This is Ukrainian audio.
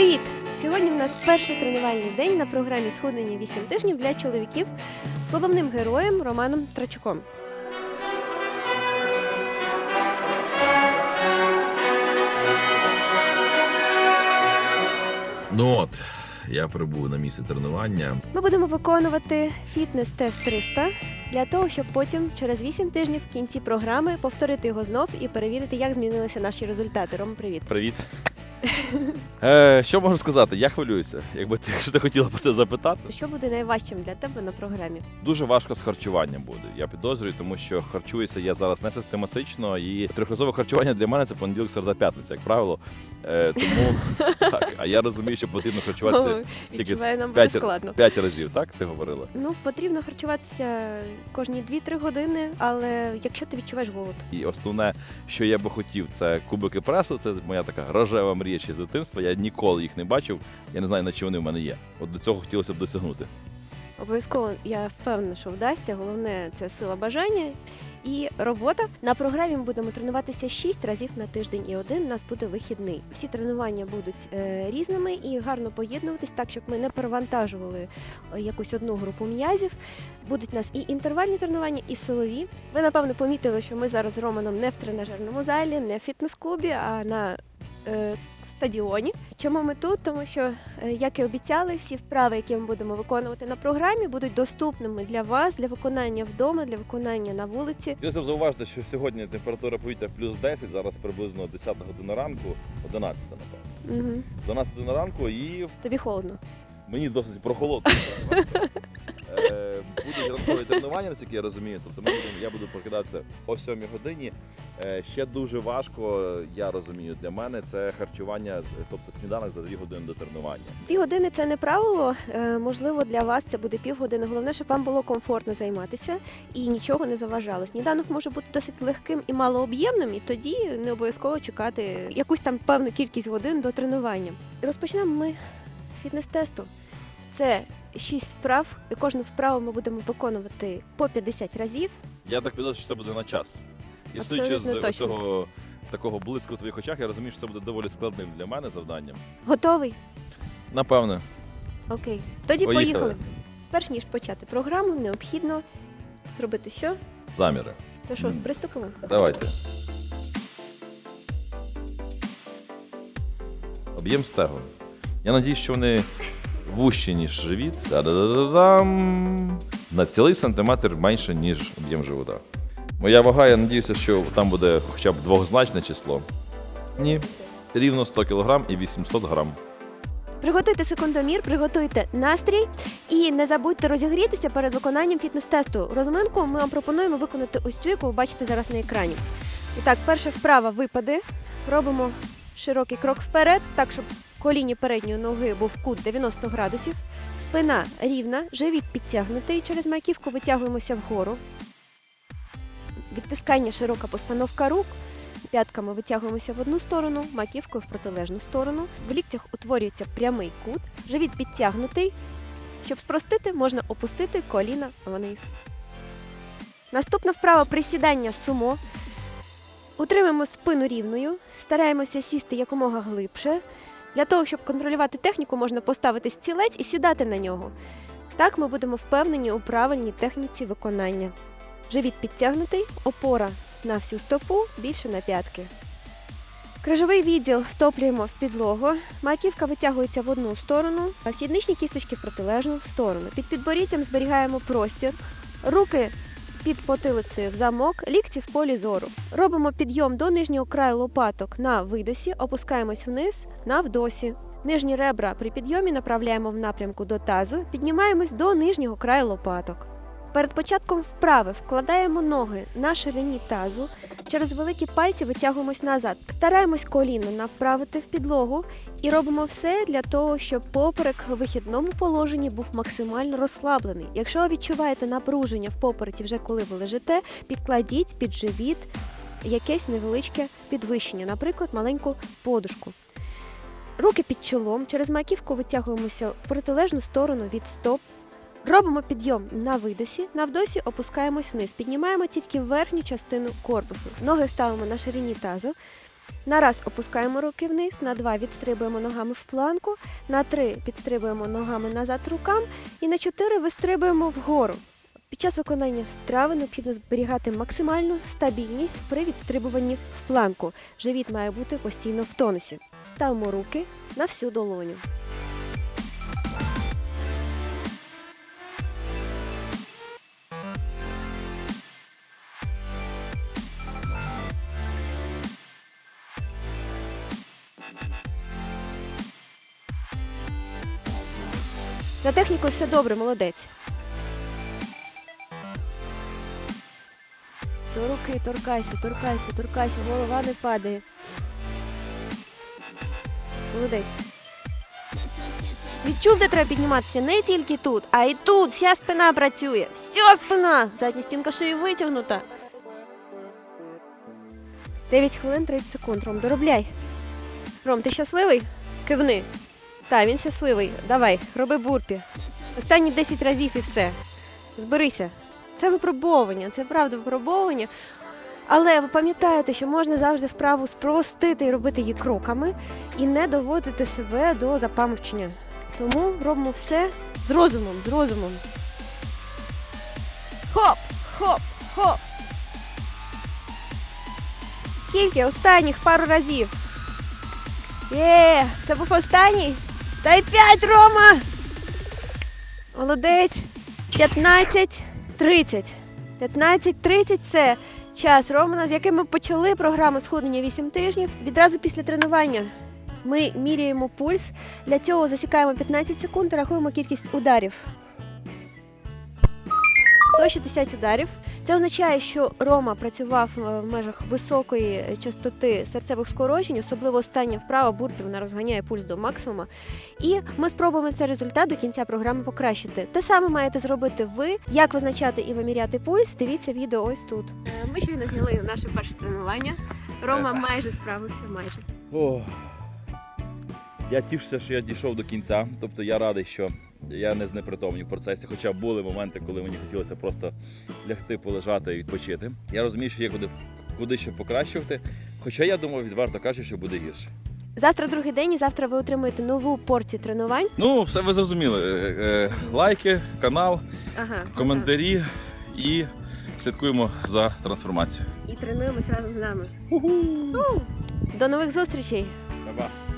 Привіт! Сьогодні в нас перший тренувальний день на програмі Схуднення 8 тижнів для чоловіків з головним героєм Романом Трачуком. Ну от, я прибув на місце тренування. Ми будемо виконувати фітнес-тест 300 для того, щоб потім через 8 тижнів в кінці програми повторити його знов і перевірити, як змінилися наші результати. Ром, привіт! Привіт. Е, що можу сказати? Я хвилююся. Якби ти, якщо ти хотіла про це запитати, Що буде найважчим для тебе на програмі? дуже важко з харчуванням буде. Я підозрюю, тому що харчуюся я зараз не систематично, і трьохразове харчування для мене це понеділок, середа, п'ятниця, як правило. Е, тому так. А я розумію, що потрібно харчуватися тільки Відчуваю, нам буде п'ять, складно. п'ять разів, так? Ти говорила? Ну, потрібно харчуватися кожні 2-3 години, але якщо ти відчуваєш голод. І основне, що я би хотів, це кубики пресу. Це моя така рожева мрія ще з дитинства. Я ніколи їх не бачив. Я не знаю, на чи вони в мене є. От до цього хотілося б досягнути. Обов'язково я впевнена, що вдасться. Головне це сила бажання і робота. На програмі ми будемо тренуватися 6 разів на тиждень, і один у нас буде вихідний. Всі тренування будуть е, різними і гарно поєднуватись, так щоб ми не перевантажували е, якусь одну групу м'язів. Будуть у нас і інтервальні тренування, і силові. Ви напевно помітили, що ми зараз з Романом не в тренажерному залі, не в фітнес-клубі, а на е, стадіоні. Чому ми тут? Тому що, е, як і обіцяли, всі вправи, які ми будемо виконувати на програмі, будуть доступними для вас, для виконання вдома, для виконання на вулиці. Хотілося б зауважити, що сьогодні температура повітря плюс 10, зараз приблизно 10 година ранку, 11, напевно. Угу. 12 година ранку і Тобі холодно. мені досить прохолодно. Е, Будуть ранкові тренування, наскільки я розумію. Тобто я буду прокидатися о 7 годині. Е, Ще дуже важко, я розумію, для мене це харчування, тобто сніданок за 2 години до тренування. Дві години це не правило. Е, можливо, для вас це буде півгодини. Головне, щоб вам було комфортно займатися і нічого не заважало. Сніданок може бути досить легким і малооб'ємним, і тоді не обов'язково чекати якусь там певну кількість годин до тренування. Розпочнемо ми з фітнес-тесту. Це шість вправ, і кожну вправу ми будемо виконувати по 50 разів. Я так підозрюю, що це буде на час. І Абсолютно судячи з точно. цього такого блиску в твоїх очах, я розумію, що це буде доволі складним для мене завданням. Готовий? Напевне, Окей. Тоді Поїхали. поїхали. Перш ніж почати програму, необхідно зробити що? заміри. Ну що, Мгм. приступимо? Давайте. Об'єм стегон. Я надіюсь, що вони вужчі, ніж живіт. Та-да-да-да-дам. На цілий сантиметр менше, ніж об'єм живота. Моя вага, я надіюся, що там буде хоча б двозначне число. Ні. Рівно 100 кг і 800 грам. Приготуйте секундомір, приготуйте настрій і не забудьте розігрітися перед виконанням фітнес-тесту. Розминку ми вам пропонуємо виконати ось цю, яку ви бачите зараз на екрані. І так, перша вправа випади. Робимо широкий крок вперед, так щоб коліні передньої ноги був кут 90 градусів. Спина рівна, живіт підтягнутий. Через маківку витягуємося вгору. Відтискання широка постановка рук. П'ятками витягуємося в одну сторону, маківкою в протилежну сторону. В ліктях утворюється прямий кут, живіт підтягнутий. Щоб спростити, можна опустити коліна вниз. Наступна вправа присідання сумо. Утримуємо спину рівною, стараємося сісти якомога глибше. Для того, щоб контролювати техніку, можна поставити стілець і сідати на нього. Так ми будемо впевнені у правильній техніці виконання. Живіт підтягнутий, опора на всю стопу, більше на п'ятки. Крижовий відділ втоплюємо в підлогу, маківка витягується в одну сторону, а сідничні кісточки в протилежну сторону. Під підборіттям зберігаємо простір, руки під потилицею в замок, лікті в полі зору. Робимо підйом до нижнього краю лопаток на видосі, опускаємось вниз на вдосі. Нижні ребра при підйомі направляємо в напрямку до тазу, піднімаємось до нижнього краю лопаток. Перед початком вправи вкладаємо ноги на ширині тазу, через великі пальці витягуємось назад. Стараємось коліно направити в підлогу і робимо все для того, щоб поперек в вихідному положенні був максимально розслаблений. Якщо ви відчуваєте напруження в попереці вже коли ви лежите, підкладіть під живіт якесь невеличке підвищення, наприклад, маленьку подушку. Руки під чолом, через маківку витягуємося в протилежну сторону від стоп. Робимо підйом на видосі, на вдосі опускаємось вниз, піднімаємо тільки верхню частину корпусу. Ноги ставимо на ширині тазу, На раз опускаємо руки вниз, на два відстрибуємо ногами в планку, на три підстрибуємо ногами назад рукам і на чотири вистрибуємо вгору. Під час виконання вправи необхідно зберігати максимальну стабільність при відстрибуванні в планку. Живіт має бути постійно в тонусі. Ставимо руки на всю долоню. За технікою все добре, молодець. До руки торкайся, торкайся, торкайся, голова не падає. Молодець. Відчув, де треба підніматися не тільки тут, а й тут. Вся спина працює. Вся спина. Задня стінка шиї витягнута. 9 хвилин 30 секунд. Ром, доробляй. Ром, ти щасливий? Кивни. Так, він щасливий. Давай, роби бурпі. Останні 10 разів і все. Зберися. Це випробовування, це правда випробовування. Але ви пам'ятаєте, що можна завжди вправу спростити і робити її кроками і не доводити себе до запаморчення. Тому робимо все з розумом, з розумом. Хоп, хоп, хоп. Скільки? Останніх пару разів. Є, це був останній. Та й п'ять, Рома! Молодець. 15, 30. 15, 30 – це час Романа, з яким ми почали програму сходення 8 тижнів. Відразу після тренування ми міряємо пульс. Для цього засікаємо 15 секунд і рахуємо кількість ударів. 160 ударів. Це означає, що Рома працював е, в межах високої частоти серцевих скорочень, особливо остання вправа бурпі, вона розганяє пульс до максимума. І ми спробуємо цей результат до кінця програми покращити. Те саме маєте зробити ви. Як визначати і виміряти пульс? Дивіться відео ось тут. Ми щойно зняли наше перше тренування. Рома майже справився, майже. О, я тішуся, що я дійшов до кінця. Тобто я радий, що я не знепритомнів в процесі, хоча були моменти, коли мені хотілося просто лягти, полежати і відпочити. Я розумію, що є куди, куди ще покращувати. Хоча я думав, відверто кажучи, що буде гірше. Завтра другий день, і завтра ви отримуєте нову порцію тренувань. Ну, все ви зрозуміли. Е, е, Лайки, канал, Ага, коментарі і слідкуємо за трансформацією. І тренуємося разом з нами. До нових зустрічей! Па-па.